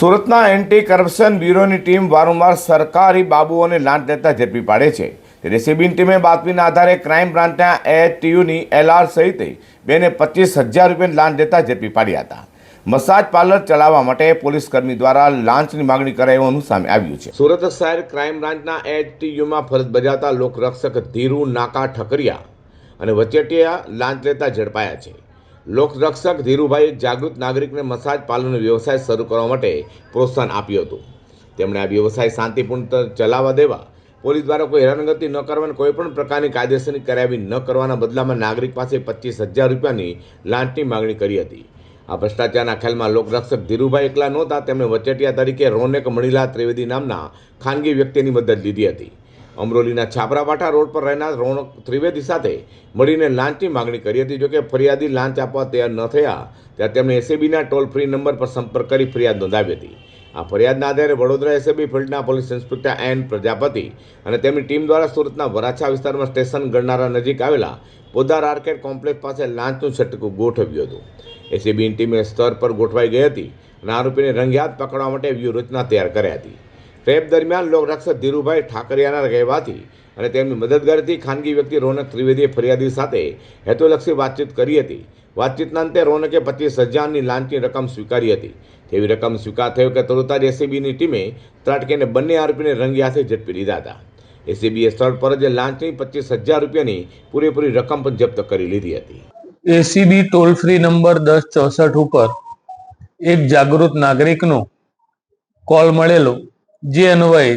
સુરતના anti corruption બ્યુરોની team વારંવાર સરકારી બાબુઓને લાંચ લેતા ઝડપી પાડે છે. ત્યારે સીબીની ટીમે બાતમીના આધારે ક્રાઇમ બ્રાન્ચના એટીયુની એલઆર સહિત બેને પચીસ હજાર રૂપિયાની લાંચ લેતા ઝડપી પાડ્યા હતા. મસાજ પાર્લર ચલાવવા માટે પોલીસ કર્મી દ્વારા લાંચની માગણી કરાયું સામે આવ્યું છે. સુરત શહેર ક્રાઇમ બ્રાન્ચના એટીયુમાં ફરજ બજાવતા લોકરક્ષક ધીરુ નાકા ઠકરિયા અને વચેટિયા લાંચ લેતા ઝડપાયા છે. લોકરક્ષક ધીરુભાઈ જાગૃત નાગરિકને મસાજ પાર્લરનો વ્યવસાય શરૂ કરવા માટે પ્રોત્સાહન આપ્યું હતું. તેમણે આ વ્યવસાય શાંતિપૂર્ણ ચલાવવા દેવા, પોલીસ દ્વારા કોઈ હેરાનગતિ ન કરવાની, કોઈ પણ પ્રકારની કાયદેસરની કાર્યવાહી ન કરવાના બદલામાં નાગરિક પાસે પચીસ હજાર રૂપિયાની લાંચની માગણી કરી હતી. આ ભ્રષ્ટાચારના ખેલમાં લોકરક્ષક ધીરુભાઈ એકલા નહોતા, તેમણે વચેટિયા તરીકે રોનેક મણીલા ત્રિવેદી નામના ખાનગી વ્યક્તિની મદદ લીધી હતી. અમરોલીના છાપરાવાટા રોડ પર રહેનાર રોનક ત્રિવેદી સાથે મળીને લાંચની માગણી કરી હતી. જોકે ફરિયાદી લાંચ આપવા તૈયાર ન થયા, ત્યારે તેમણે એસીબીના ટોલ ફ્રી નંબર પર સંપર્ક કરી ફરિયાદ નોંધાવી હતી. આ ફરિયાદના આધારે વડોદરા એસએબી ફિલ્ડના પોલીસ ઇન્સ્પેક્ટર એન પ્રજાપતિ અને તેમની ટીમ દ્વારા સુરતના વરાછા વિસ્તારમાં સ્ટેશન ગણનારા નજીક આવેલા પોદાર આર્કેડ કોમ્પ્લેક્સ પાસે લાંચનું છટકું ગોઠવ્યું હતું. એસીબીની ટીમે સ્તર પર ગોઠવાઈ ગઈ હતી અને આરોપીને રંગિયાત પકડવા માટે વ્યૂહરચના તૈયાર કરી હતી. ટ્રેપ દરમિયાન લોકરક્ષક ધીરુભાઈ ઠાકરિયાના રહેવાથી અને તેમની મદદગારથી ખાનગી વ્યક્તિ રોનક ત્રિવેદીએ ફરિયાદી સાથે હેતુલક્ષી વાતચીત કરી હતી. વાતચીતના અંતે રોનકે પચીસ હજારની લાંચની રકમ સ્વીકારી હતી. તેવી રકમ સ્વીકાર થયો કે તરત જ એસીબીની ટીમે ત્રાટકીને બંને આરોપીને રંગી હાથે ઝડપી લીધા હતા. એસીબીએ સ્થળ પર જ લાંચની પચીસ હજાર રૂપિયાની પૂરેપૂરી રકમ પણ જપ્ત કરી લીધી હતી. એસીબી ટોલ ફ્રી નંબર દસ ચોસઠ ઉપર એક જાગૃત નાગરિકનો કોલ મળેલો. જે અન્વયે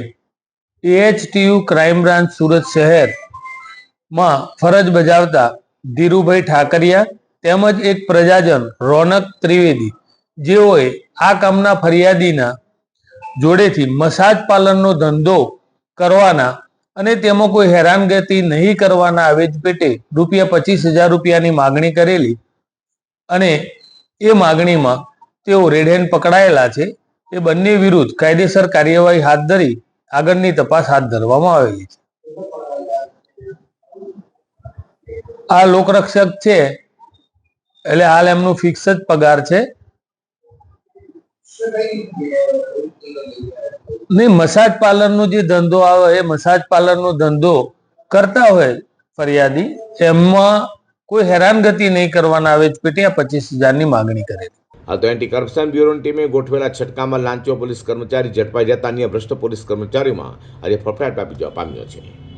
એએચટીયુ ક્રાઇમ બ્રાન્ચ સુરત શહેરમાં ફરજ બજાવતા ધીરુભાઈ ઠાકરિયા તેમજ એક પ્રજાજન રોનક ત્રિવેદી, જેઓએ આ કામના ફરિયાદીના જોડેથી મસાજ પાર્લરનો ધંધો કરવાના અને તેમાં કોઈ હેરાનગતિ નહીં કરવાના આવેજ પેટે રૂપિયા પચીસ હજાર રૂપિયાની માગણી કરેલી અને એ માગણીમાં તેઓ રેડેન પકડાયેલા છે. એ બંને વિરુદ્ધ કાયદેસર કાર્યવાહી હાથ ધરી આગળની તપાસ હાથ ધરવામાં આવેલી છે. આ લોકરક્ષક છે, એટલે હાલ એમનું ફિક્સ જ પગાર છે. નહીં મસાજ પાર્લરનો જે ધંધો આવે, એ મસાજ પાર્લરનો ધંધો કરતા હોય ફરિયાદી, એમાં કોઈ હેરાનગતિ નહીં કરવાના આવે પેટી આ પચીસ હજારની માગણી કરેલી હાલ તો એન્ટી કરપ્શન બ્યુરોની ટીમે ગોઠવેલા છટકામાં લાંચો પોલીસ કર્મચારી ઝડપાઈ જતા અન્ય ભ્રષ્ટ પોલીસ કર્મચારીઓમાં આજે ફફડાટ પામી પામ્યો છે.